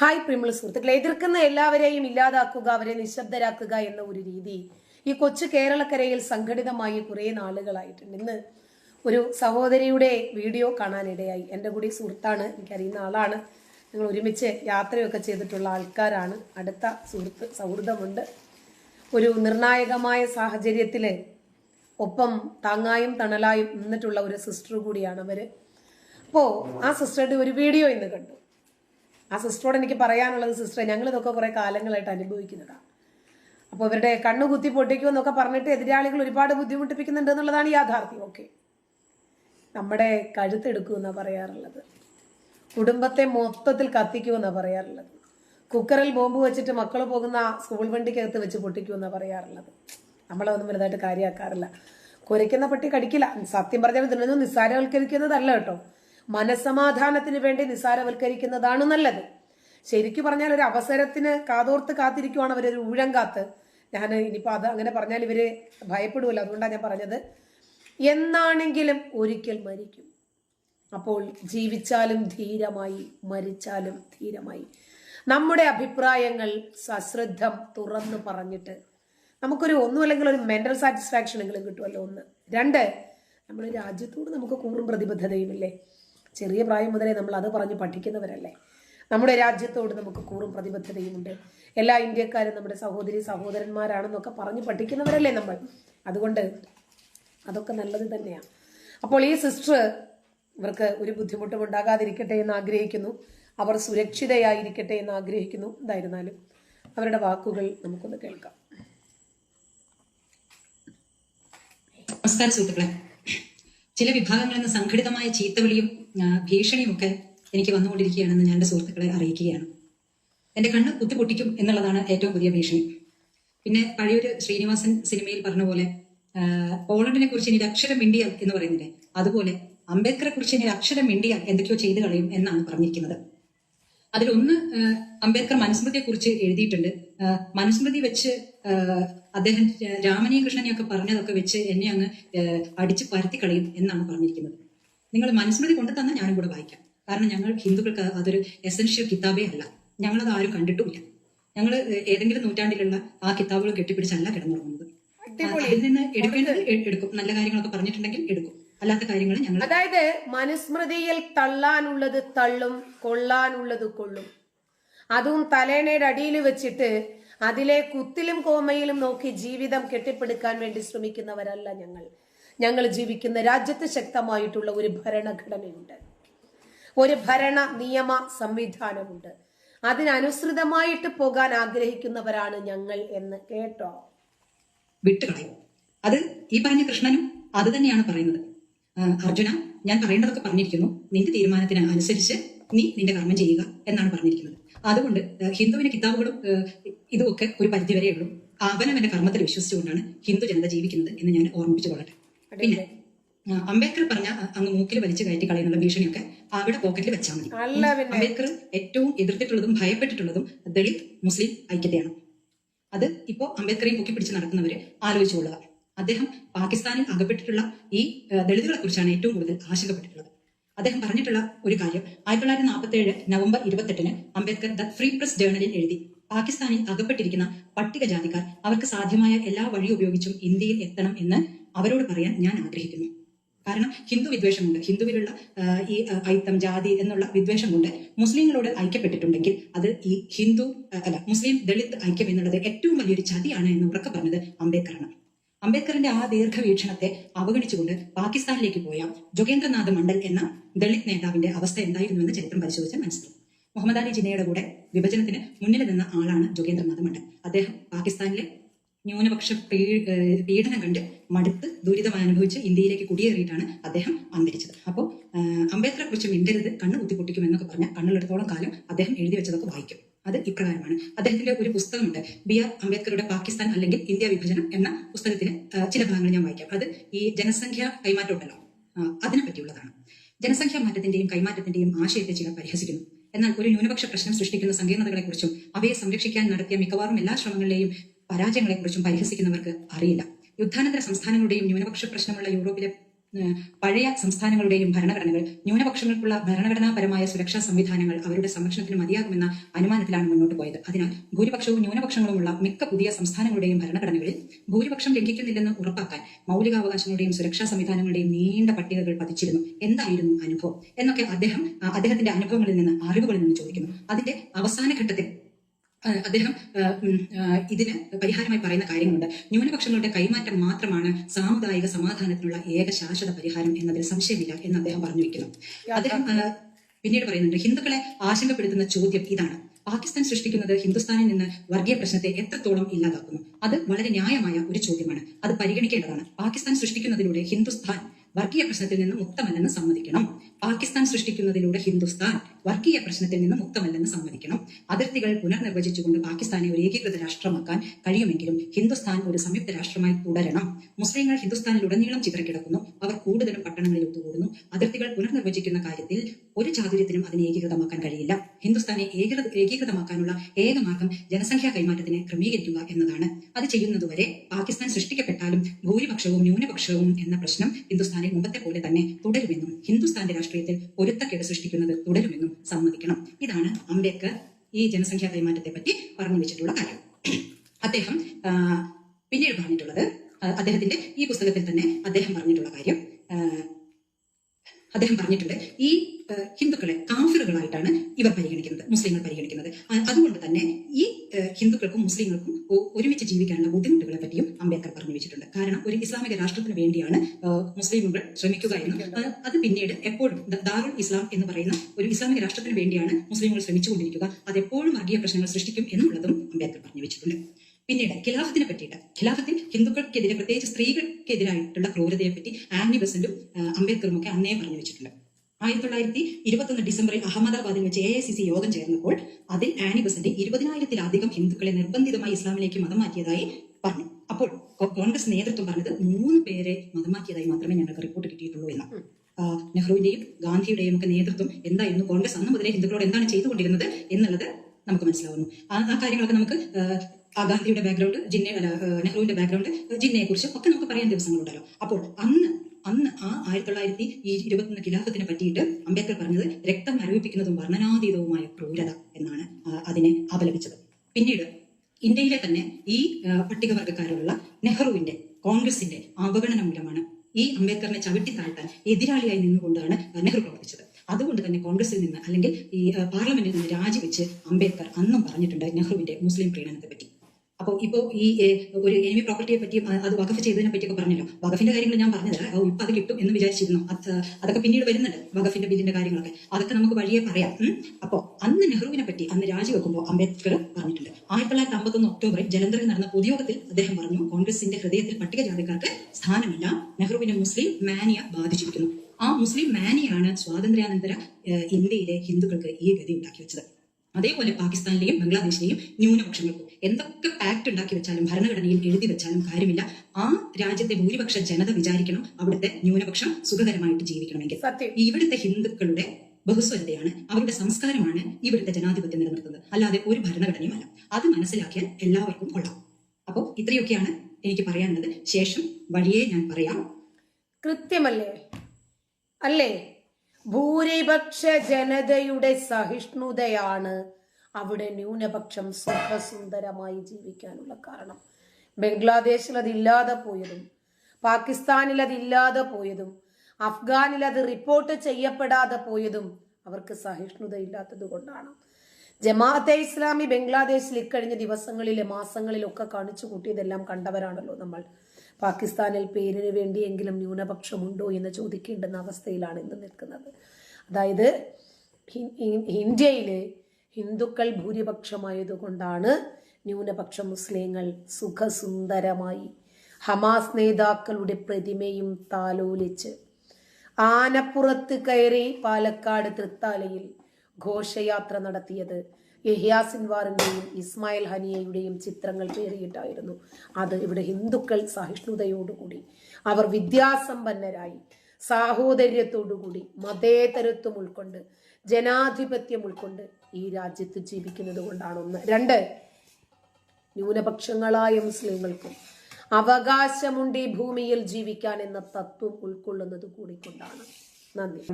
Hi പ്രിമിൾ സുഹൃത്തുക്കളെ എതിർക്കുന്ന എല്ലാവരെയും ഇല്ലാതാക്കുക അവരെ നിശബ്ദരാക്കുക എന്ന ഒരു രീതി ഈ കൊച്ചു കേരളക്കരയിൽ സംഘടിതമായി കുറേ നാളുകളായിട്ടുണ്ട്. ഇന്ന് ഒരു സഹോദരിയുടെ വീഡിയോ കാണാനിടയായി. എന്റെ കൂടി സുഹൃത്താണ് എനിക്കറിയുന്ന ആളാണ്. ഞങ്ങൾ ഒരുമിച്ച് യാത്രയൊക്കെ ചെയ്തിട്ടുള്ള ആൾക്കാരാണ്. അടുത്ത സുഹൃത്ത് സൗഹൃദമുണ്ട്. ഒരു നിർണായകമായ സാഹചര്യത്തിൽ ഒപ്പം താങ്ങായും തണലായും നിന്നിട്ടുള്ള ഒരു സിസ്റ്റർ കൂടിയാണ് അവർ അപ്പോൾ ആ സിസ്റ്ററുടെ ഒരു വീഡിയോ ഇന്ന് കണ്ടു. ആ സിസ്റ്ററോട് എനിക്ക് പറയാനുള്ളത് സിസ്റ്റർ ഞങ്ങൾ ഇതൊക്കെ കുറെ കാലങ്ങളായിട്ട് അനുഭവിക്കുന്നതാണ് അപ്പോൾ ഇവരുടെ കണ്ണു കുത്തി പൊട്ടിക്കും എന്നൊക്കെ പറഞ്ഞിട്ട് എതിരാളികൾ ഒരുപാട് ബുദ്ധിമുട്ടിപ്പിക്കുന്നുണ്ട് എന്നുള്ളതാണ് യാഥാർത്ഥ്യം. ഓക്കെ. നമ്മുടെ കഴുത്തെടുക്കുമെന്നാണ് പറയാറുള്ളത്. കുടുംബത്തെ മൊത്തത്തിൽ കത്തിക്കുമെന്നാണ് പറയാറുള്ളത്. കുക്കറിൽ ബോംബ് വെച്ചിട്ട് മക്കൾ പോകുന്ന സ്കൂൾ വണ്ടിക്കകത്ത് വെച്ച് പൊട്ടിക്കുമെന്നാണ് പറയാറുള്ളത്. നമ്മളതൊന്നും വലുതായിട്ട് കാര്യമാക്കാറില്ല കുരയ്ക്കുന്ന പട്ടി കടിക്കില്ല. സത്യം പറഞ്ഞാൽ ഇതിനൊന്നും നിസ്സാരവൽക്കരിക്കുന്നതല്ല കേട്ടോ. മനസമാധാനത്തിന് വേണ്ടി നിസാരവൽക്കരിക്കുന്നതാണ് നല്ലത്. ശരിക്കു പറഞ്ഞാൽ ഒരു അവസരത്തിന് കാതോർത്ത് കാത്തിരിക്കുവാണ് ഒരു ഊഴം കാത്ത് ഞാൻ ഇനിയിപ്പോൾ അത് അങ്ങനെ പറഞ്ഞാൽ ഇവർ ഭയപ്പെടുമല്ലോ അതുകൊണ്ടാണ് ഞാൻ പറഞ്ഞത്. എന്നാണെങ്കിലും ഒരിക്കൽ മരിക്കും. അപ്പോൾ ജീവിച്ചാലും ധീരമായി മരിച്ചാലും ധീരമായി. നമ്മുടെ അഭിപ്രായങ്ങൾ സശ്രദ്ധം തുറന്നു പറഞ്ഞിട്ട് നമുക്കൊരു ഒന്നും അല്ലെങ്കിൽ ഒരു മെന്റൽ സാറ്റിസ്ഫാക്ഷൻ എങ്കിലും കിട്ടുമല്ലോ ഒന്ന്. രണ്ട് നമ്മുടെ രാജ്യത്തോട് നമുക്ക് കൂറും പ്രതിബദ്ധതയുമില്ലേ? ചെറിയ പ്രായം മുതലേ നമ്മൾ അത് പറഞ്ഞ് പഠിക്കുന്നവരല്ലേ? നമ്മുടെ രാജ്യത്തോട് നമുക്ക് കൂറും പ്രതിബദ്ധതയുമുണ്ട് എല്ലാ ഇന്ത്യക്കാരും നമ്മുടെ സഹോദരി സഹോദരന്മാരാണെന്നൊക്കെ പറഞ്ഞ് പഠിക്കുന്നവരല്ലേ നമ്മൾ? അതുകൊണ്ട് അതൊക്കെ നല്ലത് തന്നെയാണ് അപ്പോൾ ഈ സിസ്റ്റർ ഇവർക്ക് ഒരു ബുദ്ധിമുട്ടും ഉണ്ടാകാതിരിക്കട്ടെ എന്ന് ആഗ്രഹിക്കുന്നു. അവർ സുരക്ഷിതയായിരിക്കട്ടെ എന്ന് ആഗ്രഹിക്കുന്നു. എന്തായിരുന്നാലും അവരുടെ വാക്കുകൾ നമുക്കൊന്ന് കേൾക്കാം. നമസ്കാരം സുഹൃത്തുക്കളെ. ചില വിഭാഗങ്ങളിൽ നിന്ന് സംഘടിതമായ ചീത്തവിളിയും ആ, ഭീഷണിയും ഒക്കെ എനിക്ക് വന്നുകൊണ്ടിരിക്കുകയാണെന്ന് ഞാൻ എന്റെ സുഹൃത്തുക്കളെ അറിയിക്കുകയാണ്. എന്റെ കണ്ണ് കുത്തിപ്പൊട്ടിക്കും എന്നുള്ളതാണ് ഏറ്റവും പുതിയ ഭീഷണി. പിന്നെ പഴയൊരു ശ്രീനിവാസൻ സിനിമയിൽ പറഞ്ഞ പോലെ പോളണ്ടിനെ കുറിച്ച് ഇനി അക്ഷരം മിണ്ടിയാൽ എന്ന് പറയുന്നില്ലേ? അതുപോലെ അംബേദ്കറെ കുറിച്ച് ഇനി അക്ഷരം മിണ്ടിയാൽ എന്തൊക്കെയോ ചെയ്തു കളയും എന്നാണ് പറഞ്ഞിരിക്കുന്നത്. അതിലൊന്ന് അംബേദ്കർ മനുസ്മൃതിയെ കുറിച്ച് എഴുതിയിട്ടുണ്ട്. മനുസ്മൃതി വെച്ച് അദ്ദേഹം രാമനെയും കൃഷ്ണനെയും ഒക്കെ പറഞ്ഞതൊക്കെ വെച്ച് എന്നെ അങ്ങ് അടിച്ച് പരത്തി കളയും എന്നാണ് പറഞ്ഞിരിക്കുന്നത്. നിങ്ങൾ മനുസ്മൃതി കൊണ്ടു തന്നാൽ ഞാനും കൂടെ വായിക്കാം. കാരണം ഞങ്ങൾ ഹിന്ദുക്കൾക്ക് അതൊരു എസൻഷ്യൽ കിതാബേ അല്ല. ഞങ്ങളത് ആരും കണ്ടിട്ടുമില്ല. ഞങ്ങൾ ഏതെങ്കിലും നൂറ്റാണ്ടിലുള്ള ആ കിതാബുകൾ കെട്ടിപ്പിടിച്ചല്ല കിടന്നുറങ്ങുന്നത്. അതിൽ നിന്ന് എടുക്കേണ്ടത് എടുക്കും. നല്ല കാര്യങ്ങളൊക്കെ പറഞ്ഞിട്ടുണ്ടെങ്കിൽ എടുക്കും. അല്ലാത്ത കാര്യങ്ങൾ ഞങ്ങൾ അതായത് മനുസ്മൃതിയിൽ തള്ളാനുള്ളത് തള്ളും കൊള്ളാനുള്ളത് കൊള്ളും. അതും തലേണയുടെ അടിയിൽ വെച്ചിട്ട് അതിലെ കുത്തിലും കോമയിലും നോക്കി ജീവിതം കെട്ടിപ്പടുക്കാൻ വേണ്ടി ശ്രമിക്കുന്നവരല്ല ഞങ്ങൾ. ഞങ്ങൾ ജീവിക്കുന്ന രാജ്യത്ത് ശക്തമായിട്ടുള്ള ഒരു ഭരണഘടനയുണ്ട്. ഒരു ഭരണ നിയമ സംവിധാനമുണ്ട്. അതിനനുസൃതമായിട്ട് പോകാൻ ആഗ്രഹിക്കുന്നവരാണ് ഞങ്ങൾ എന്ന് കേട്ടോ? വിട്ടുകളയും. അത് ഈ പറഞ്ഞ കൃഷ്ണനും അത് തന്നെയാണ് പറയുന്നത്. അർജുന ഞാൻ പറയേണ്ടതൊക്കെ പറഞ്ഞിരിക്കുന്നു. നിന്റെ തീരുമാനത്തിന് അനുസരിച്ച് നീ നിന്റെ കർമ്മം ചെയ്യുക എന്നാണ് പറഞ്ഞിരിക്കുന്നത്. അതുകൊണ്ട് ഹിന്ദുവിന് കിതാബുകളും ഇതുമൊക്കെ ഒരു പരിധിവരെ ഉള്ളൂ അവനവന്റെ കർമ്മത്തിൽ വിശ്വസിച്ചുകൊണ്ടാണ് ഹിന്ദു ജനത ജീവിക്കുന്നത് എന്ന് ഞാൻ ഓർമ്മിപ്പിച്ചു കൊള്ളട്ടെ പിന്നെ അംബേദ്കർ പറഞ്ഞ അങ്ങ് മൂക്കിൽ വലിച്ചു കയറ്റി കളയുന്നുള്ള ഭീഷണിയൊക്കെ അവിടെ പോക്കറ്റിൽ വെച്ചാൽ മതി. അംബേദ്കർ ഏറ്റവും എതിർത്തിട്ടുള്ളതും ഭയപ്പെട്ടിട്ടുള്ളതും ദളിത് മുസ്ലിം ഐക്യതയാണ്. അത് ഇപ്പോ അംബേദ്കറെ പൊക്കി പിടിച്ച് നടക്കുന്നവര് ആലോചിച്ചുകൊള്ളുക അദ്ദേഹം പാകിസ്ഥാനിൽ അകപ്പെട്ടിട്ടുള്ള ഈ ദളിതുകളെ കുറിച്ചാണ് ഏറ്റവും കൂടുതൽ ആശങ്കപ്പെട്ടിട്ടുള്ളത്. അദ്ദേഹം പറഞ്ഞിട്ടുള്ള ഒരു കാര്യം ആയിരത്തി തൊള്ളായിരത്തി നാൽപ്പത്തി ഏഴ് നവംബർ ഇരുപത്തെട്ടിന് അംബേദ്കർ ദ ഫ്രീ പ്രസ് ജേർണലിൽ എഴുതി പാകിസ്ഥാനിൽ അകപ്പെട്ടിരിക്കുന്ന പട്ടികജാതിക്കാർ അവർക്ക് സാധ്യമായ എല്ലാ വഴി ഉപയോഗിച്ചും ഇന്ത്യയിൽ എത്തണം എന്ന് അവരോട് പറയാൻ ഞാൻ ആഗ്രഹിക്കുന്നു. കാരണം ഹിന്ദു വിദ്വേഷമുണ്ട്. ഹിന്ദുവിലുള്ള ഈ ഐത്തം ജാതി എന്നുള്ള വിദ്വേഷം കൊണ്ട് മുസ്ലിങ്ങളോട് ഐക്യപ്പെട്ടിട്ടുണ്ടെങ്കിൽ അത് ഈ ഹിന്ദു അല്ല മുസ്ലിം ദളിത് ഐക്യം എന്നുള്ളത് ഏറ്റവും വലിയൊരു ചതിയാണ് എന്ന് ഉറക്കെ പറഞ്ഞത് അംബേദ്കറാണ്. അംബേദ്കറിന്റെ ആ ദീർഘവീക്ഷണത്തെ അവഗണിച്ചുകൊണ്ട് പാകിസ്ഥാനിലേക്ക് പോയ ജോഗേന്ദ്രനാഥ് മണ്ഡൽ എന്ന ദളിത് നേതാവിന്റെ അവസ്ഥ എന്തായിരുന്നുവെന്ന് ചരിത്രം പരിശോധിച്ചാൽ മനസ്സിലാവും. മുഹമ്മദ് അലി ജിന്നയുടെ കൂടെ വിഭജനത്തിന് മുന്നിൽ നിന്ന ആളാണ് ജോഗേന്ദ്രനാഥ് മണ്ഡൽ. അദ്ദേഹം പാകിസ്ഥാനിലെ ന്യൂനപക്ഷ പീഡനം കണ്ട് മടുത്ത് ദുരിതം അനുഭവിച്ച് ഇന്ത്യയിലേക്ക് കുടിയേറിയിട്ടാണ് അദ്ദേഹം അന്തരിച്ചത്. അപ്പോൾ അംബേദ്കറെ കുറിച്ച് മിണ്ടരുത് കണ്ണ് കുത്തിപ്പൊട്ടിക്കും എന്നൊക്കെ പറഞ്ഞ കണ്ണുള്ളിടത്തോളം കാലം അദ്ദേഹം എഴുതി വെച്ചതൊക്കെ വായിക്കും. അത് ഇപ്രകാരമാണ്. അദ്ദേഹത്തിന്റെ ഒരു പുസ്തകമുണ്ട് ബി ആർ അംബേദ്കറുടെ പാകിസ്ഥാൻ അല്ലെങ്കിൽ ഇന്ത്യ വിഭജനം എന്ന പുസ്തകത്തിന് ചില ഭാഗങ്ങൾ ഞാൻ വായിക്കാം. അത് ഈ ജനസംഖ്യ കൈമാറ്റം ഉണ്ടല്ലോ അതിനെ പറ്റിയുള്ളതാണ് ജനസംഖ്യാ മാറ്റത്തിന്റെയും കൈമാറ്റത്തിന്റെയും ആശയത്തെ ചിലർ പരിഹസിക്കുന്നു. എന്നാൽ ഒരു ന്യൂനപക്ഷ പ്രശ്നം സൃഷ്ടിക്കുന്ന സങ്കീർണതകളെക്കുറിച്ചും അവയെ സംരക്ഷിക്കാൻ നടത്തിയ മിക്കവാറും എല്ലാ ശ്രമങ്ങളിലെയും പരാജയങ്ങളെക്കുറിച്ചും പരിഹസിക്കുന്നവർക്ക് അറിയില്ല. യുദ്ധാനന്തര സംസ്ഥാനങ്ങളുടെയും ന്യൂനപക്ഷ പ്രശ്നമുള്ള യൂറോപ്പിലെ പഴയ സംസ്ഥാനങ്ങളുടെയും ഭരണഘടനകൾ ന്യൂനപക്ഷങ്ങൾക്കുള്ള ഭരണഘടനാപരമായ സുരക്ഷാ സംവിധാനങ്ങൾ അവരുടെ സംരക്ഷണത്തിന് മതിയാകുമെന്ന അനുമാനത്തിലാണ് മുന്നോട്ട് പോയത്. അതിനാൽ ഭൂരിപക്ഷവും ന്യൂനപക്ഷങ്ങളുമുള്ള മിക്ക പുതിയ സംസ്ഥാനങ്ങളുടെയും ഭരണഘടനകളിൽ ഭൂരിപക്ഷം ലംഘിക്കുന്നില്ലെന്ന് ഉറപ്പാക്കാൻ മൗലികാവകാശങ്ങളുടെയും സുരക്ഷാ സംവിധാനങ്ങളുടെയും നീണ്ട പട്ടികകൾ പതിച്ചിരുന്നു. എന്തായിരുന്നു അനുഭവം? എന്നൊക്കെ അദ്ദേഹം അദ്ദേഹത്തിന്റെ അനുഭവങ്ങളിൽ നിന്ന് അറിവുകളിൽ നിന്ന് ചോദിക്കുന്നു. അതിന്റെ അവസാന ഘട്ടത്തിൽ അദ്ദേഹം ഇതിന് പരിഹാരമായി പറയുന്ന കാര്യങ്ങളുണ്ട്. ന്യൂനപക്ഷങ്ങളുടെ കൈമാറ്റം മാത്രമാണ് സാമുദായിക സമാധാനത്തിനുള്ള ഏക ശാശ്വത പരിഹാരം എന്നതിൽ സംശയമില്ല എന്ന് അദ്ദേഹം പറഞ്ഞു വെക്കുന്നു. അദ്ദേഹം പിന്നീട് പറയുന്നുണ്ട് ഹിന്ദുക്കളെ ആശങ്കപ്പെടുത്തുന്ന ചോദ്യം ഇതാണ്. പാകിസ്ഥാൻ സൃഷ്ടിക്കുന്നത് ഹിന്ദുസ്ഥാനിൽ നിന്ന് വർഗീയ പ്രശ്നത്തെ എത്രത്തോളം ഇല്ലാതാക്കുന്നു? അത് വളരെ ന്യായമായ ഒരു ചോദ്യമാണ്. അത് പരിഗണിക്കേണ്ടതാണ്. പാകിസ്ഥാൻ സൃഷ്ടിക്കുന്നതിലൂടെ ഹിന്ദുസ്ഥാൻ വർഗീയ പ്രശ്നത്തിൽ നിന്ന് മുക്തമല്ലെന്ന് സമ്മതിക്കണം. പാകിസ്ഥാൻ സൃഷ്ടിക്കുന്നതിലൂടെ ഹിന്ദുസ്ഥാൻ വർഗീയ പ്രശ്നത്തിൽ നിന്ന് മുക്തമല്ലെന്ന് സമ്മതിക്കണം. അതിർത്തികൾ പുനർനിർവചിച്ചുകൊണ്ട് പാകിസ്ഥാനെ ഒരു ഏകീകൃത രാഷ്ട്രമാക്കാൻ കഴിയുമെങ്കിലും ഹിന്ദുസ്ഥാൻ ഒരു സംയുക്ത രാഷ്ട്രമായി തുടരണം. മുസ്ലിങ്ങൾ ഹിന്ദുസ്ഥാനിൽ ഉടനീളം ചിതറിക്കിടക്കുന്നു. അവർ കൂടുതലും പട്ടണങ്ങളിൽ ഒത്തുകൂടുന്നു. അതിർത്തികൾ പുനർനിർവചിക്കുന്ന കാര്യത്തിൽ ഒരു ചാതുര്യത്തിനും അതിനെ ഏകീകൃതമാക്കാൻ കഴിയില്ല. ഹിന്ദുസ്ഥാനെ ഏകീകൃത ഏകീകൃതമാക്കാനുള്ള ഏക മാർഗം ജനസംഖ്യാ കൈമാറ്റത്തിനെ ക്രമീകരിക്കുക എന്നതാണ്. അത് ചെയ്യുന്നതുവരെ പാകിസ്ഥാൻ സൃഷ്ടിക്കപ്പെട്ടാലും ഭൂരിപക്ഷവും ന്യൂനപക്ഷവും എന്ന പ്രശ്നം ഹിന്ദുസ്ഥാനിൽ മുമ്പത്തെ പോലെ തന്നെ തുടരുമെന്നും ഹിന്ദുസ്ഥാന്റെ രാഷ്ട്രീയത്തിൽ പൊരുത്തക്കേട് സൃഷ്ടിക്കുന്നത് തുടരുമെന്നും സമ്മതിക്കണം. ഇതാണ് അംബേദ്കർ ഈ ജനസംഖ്യാ കൈമാറ്റത്തെ പറ്റി പറഞ്ഞു വെച്ചിട്ടുള്ള കാര്യം. അദ്ദേഹം പിന്നീട് പറഞ്ഞിട്ടുള്ളത് അദ്ദേഹത്തിന്റെ ഈ പുസ്തകത്തിൽ തന്നെ അദ്ദേഹം പറഞ്ഞിട്ടുള്ള കാര്യം അദ്ദേഹം പറഞ്ഞിട്ടുണ്ട് ഈ ഹിന്ദുക്കളെ കാഫിറുകളായിട്ടാണ് ഇവർ പരിഗണിക്കുന്നത് മുസ്ലിങ്ങൾ പരിഗണിക്കുന്നത്. അതുകൊണ്ട് തന്നെ ഈ ഹിന്ദുക്കൾക്കും മുസ്ലിങ്ങൾക്കും ഒരുമിച്ച് ജീവിക്കാനുള്ള ബുദ്ധിമുട്ടുകളെ പറ്റിയും അംബേദ്കർ പറഞ്ഞു വെച്ചിട്ടുണ്ട്. കാരണം ഒരു ഇസ്ലാമിക രാഷ്ട്രത്തിന് വേണ്ടിയാണ് മുസ്ലിമുകൾ ശ്രമിക്കുക അത് പിന്നീട് എപ്പോഴും ദാറുൽ ഇസ്ലാം എന്ന് പറയുന്ന ഒരു ഇസ്ലാമിക രാഷ്ട്രത്തിന് വേണ്ടിയാണ് മുസ്ലിമുകൾ ശ്രമിച്ചുകൊണ്ടിരിക്കുക. അത് എപ്പോഴും വർഗീയ പ്രശ്നങ്ങൾ സൃഷ്ടിക്കും എന്നുള്ളതും അംബേദ്കർ പറഞ്ഞു വെച്ചിട്ടുണ്ട്. പിന്നീട് ഖിലാഫത്തിനെ പറ്റിയിട്ട് ഖിലാഫത്തിൽ ഹിന്ദുക്കൾക്കെതിരെ പ്രത്യേകിച്ച് സ്ത്രീകൾക്കെതിരായിട്ടുള്ള ക്രൂരതയെ പറ്റി ആന്നി ബസന്റും അംബേദ്കറും ഒക്കെ അന്നേ പറഞ്ഞു വെച്ചിട്ടുണ്ട്. ആയിരത്തി തൊള്ളായിരത്തി ഇരുപത്തൊന്ന് ഡിസംബറിൽ അഹമ്മദാബാദിൽ വെച്ച് എ ഐ സി സി യോഗം ചേർന്നപ്പോൾ അതിൽ ആനി ബസന്റ് ഇരുപതിനായിരത്തിലധികം ഹിന്ദുക്കളെ നിർബന്ധിതമായി ഇസ്ലാമിലേക്ക് മതം മാറ്റിയതായി പറഞ്ഞു. അപ്പോൾ കോൺഗ്രസ് നേതൃത്വം പറഞ്ഞത് മൂന്ന് പേരെ മതം മാറ്റിയതായി മാത്രമേ ഞങ്ങൾക്ക് റിപ്പോർട്ട് കിട്ടിയിട്ടുള്ളൂ എന്ന്. നെഹ്റുവിന്റെയും ഗാന്ധിയുടെയും ഒക്കെ നേതൃത്വം എന്തായിരുന്നു? കോൺഗ്രസ് അന്ന് മുതലേ ഹിന്ദുക്കളോട് എന്താണ് ചെയ്തുകൊണ്ടിരുന്നത് എന്നുള്ളത് നമുക്ക് മനസ്സിലാവുന്നു. ആ കാര്യങ്ങളൊക്കെ നമുക്ക് ആ ഗാന്ധിയുടെ ബാക്ക്ഗ്രൗണ്ട് ജിന്നെ നെഹ്റുവിന്റെ ബാക്ക്ഗ്രൗണ്ട് ജിന്നയെ കുറിച്ച് ഒക്കെ നമുക്ക് പറയാൻ ദിവസങ്ങളുണ്ടല്ലോ. അപ്പോൾ അന്ന് അന്ന് ആ ആയിരത്തി തൊള്ളായിരത്തി ഇരുപത്തൊന്ന് ഖിലാഫത്തിനെ പറ്റിയിട്ട് അംബേദ്കർ പറഞ്ഞത് രക്തം മരവിപ്പിക്കുന്നതും വർണനാതീതവുമായ ക്രൂരത എന്നാണ് അതിനെ അപലപിച്ചത് പിന്നീട് ഇന്ത്യയിലെ തന്നെ ഈ പട്ടികവർഗക്കാരുള്ള നെഹ്റുവിന്റെ കോൺഗ്രസിന്റെ അവഗണന മൂലമാണ് ഈ അംബേദ്കറിനെ ചവിട്ടി താഴ്ത്താൻ എതിരാളിയായി നിന്നുകൊണ്ടാണ് നെഹ്റു പ്രവർത്തിച്ചത്. അതുകൊണ്ട് തന്നെ കോൺഗ്രസിൽ നിന്ന് അല്ലെങ്കിൽ ഈ പാർലമെന്റിൽ നിന്ന് രാജിവെച്ച് അംബേദ്കർ അന്നും പറഞ്ഞിട്ടുണ്ട് നെഹ്റുവിന്റെ മുസ്ലിം പ്രീണനത്തെ പറ്റി അപ്പോൾ ഇപ്പോൾ ഈ ഒരു എനിമി പ്രോപ്പർട്ടിയെ പറ്റിയും അത് വകഫ് ചെയ്തതിനെ പറ്റിയൊക്കെ പറഞ്ഞല്ലോ. വകഫിന്റെ കാര്യങ്ങൾ ഞാൻ പറഞ്ഞുതരാം ഓ ഇപ്പൊ അത് കിട്ടും എന്ന് വിചാരിച്ചിരുന്നു. അത് അതൊക്കെ പിന്നീട് വരുന്നുണ്ട് വകഫിന്റെ ബില്ലിന്റെ കാര്യങ്ങളൊക്കെ. അതൊക്കെ നമുക്ക് വഴിയെ പറയാം. അപ്പോൾ അന്ന് നെഹ്റുവിനെ പറ്റി അന്ന് രാജിവെക്കുമ്പോൾ അംബേദ്കർ പറഞ്ഞിട്ടുണ്ട്. ആയിരത്തി തൊള്ളായിരത്തി അമ്പത്തൊന്ന് ഒക്ടോബറിൽ ജലന്ധറിൽ നടന്ന പൊതുയോഗത്തിൽ അദ്ദേഹം പറഞ്ഞു കോൺഗ്രസിന്റെ ഹൃദയത്തിൽ പട്ടികജാതിക്കാർക്ക് സ്ഥാനമില്ല. നെഹ്റുവിനെ മുസ്ലിം മാനിയ ബാധിച്ചിരിക്കുന്നു. ആ മുസ്ലിം മാനിയാണ് സ്വാതന്ത്ര്യാനന്തര ഇന്ത്യയിലെ ഹിന്ദുക്കൾക്ക് ഈ ഗതി ഉണ്ടാക്കി വെച്ചത്. അതേപോലെ പാകിസ്ഥാനിലെയും ബംഗ്ലാദേശിലെയും ന്യൂനപക്ഷങ്ങൾക്കും എന്തൊക്കെ പാക്ട് ഉണ്ടാക്കി വെച്ചാലും ഭരണഘടനയിൽ എഴുതി വെച്ചാലും കാര്യമില്ല. ആ രാജ്യത്തെ ഭൂരിപക്ഷ ജനത വിചാരിക്കണം അവിടുത്തെ ന്യൂനപക്ഷം സുഖകരമായിട്ട് ജീവിക്കണമെങ്കിൽ. സത്യം. ഇവിടുത്തെ ഹിന്ദുക്കളുടെ ബഹുസ്വരതയാണ് അവരുടെ സംസ്കാരമാണ് ഇവിടുത്തെ ജനാധിപത്യം നിലനിർത്തുന്നത്. അല്ലാതെ ഒരു ഭരണഘടനയും അല്ല. അത് മനസ്സിലാക്കിയാൽ എല്ലാവർക്കും കൊള്ളാം. അപ്പോൾ ഇത്രയൊക്കെയാണ് എനിക്ക് പറയാനുള്ളത്. ശേഷം വഴിയെ ഞാൻ പറയാം. കൃത്യമല്ലേ? അല്ലേ? ഭൂരിപക്ഷ ജനതയുടെ സഹിഷ്ണുതയാണ് അവിടെ ന്യൂനപക്ഷം സുഖസുന്ദരമായി ജീവിക്കാനുള്ള കാരണം. ബംഗ്ലാദേശിൽ അതില്ലാതെ പോയതും പാകിസ്ഥാനിൽ അതില്ലാതെ പോയതും അഫ്ഗാനിൽ അത് റിപ്പോർട്ട് ചെയ്യപ്പെടാതെ പോയതും അവർക്ക് സഹിഷ്ണുത ഇല്ലാത്തത് കൊണ്ടാണ്. ജമാഅത്തെ ഇസ്ലാമി ബംഗ്ലാദേശിൽ ഇക്കഴിഞ്ഞ ദിവസങ്ങളിലെ മാസങ്ങളിലൊക്കെ കാണിച്ചു കൂട്ടിയതെല്ലാം കണ്ടവരാണല്ലോ നമ്മൾ. പാകിസ്ഥാനിൽ പേരിന് വേണ്ടിയെങ്കിലും ന്യൂനപക്ഷമുണ്ടോ എന്ന് ചോദിക്കേണ്ടുന്ന അവസ്ഥയിലാണ് ഇന്ന് നിൽക്കുന്നത്. അതായത് ഇന്ത്യയിലെ ഹിന്ദുക്കൾ ഭൂരിപക്ഷമായതുകൊണ്ടാണ് ന്യൂനപക്ഷ മുസ്ലിങ്ങൾ സുഖസുന്ദരമായി ഹമാസ് നേതാക്കളുടെ പ്രതിമയും താലോലിച്ച്. ആനപ്പുറത്ത് കയറി പാലക്കാട് തൃത്താലയിൽ ഘോഷയാത്ര നടത്തിയത് യഹ്യാസിൻവാറിന്റെയും ഇസ്മായിൽ ഹനിയയുടെയും ചിത്രങ്ങൾ പേറിയിട്ടായിരുന്നു അത് ഇവിടെ ഹിന്ദുക്കൾ സഹിഷ്ണുതയോടുകൂടി അവർ വിദ്യാസമ്പന്നരായി സാഹോദര്യത്തോടുകൂടി മതേതരത്വം ഉൾക്കൊണ്ട് ജനാധിപത്യം ഉൾക്കൊണ്ട് ഈ രാജ്യത്ത് ജീവിക്കുന്നത് കൊണ്ടാണ് ഒന്ന്. രണ്ട് ന്യൂനപക്ഷങ്ങളായ മുസ്ലിങ്ങൾക്കും അവകാശമുണ്ട് ഈ ഭൂമിയിൽ ജീവിക്കാൻ എന്ന തത്വം ഉൾക്കൊള്ളുന്നത് കൂടിക്കൊണ്ടാണ്. നന്ദി.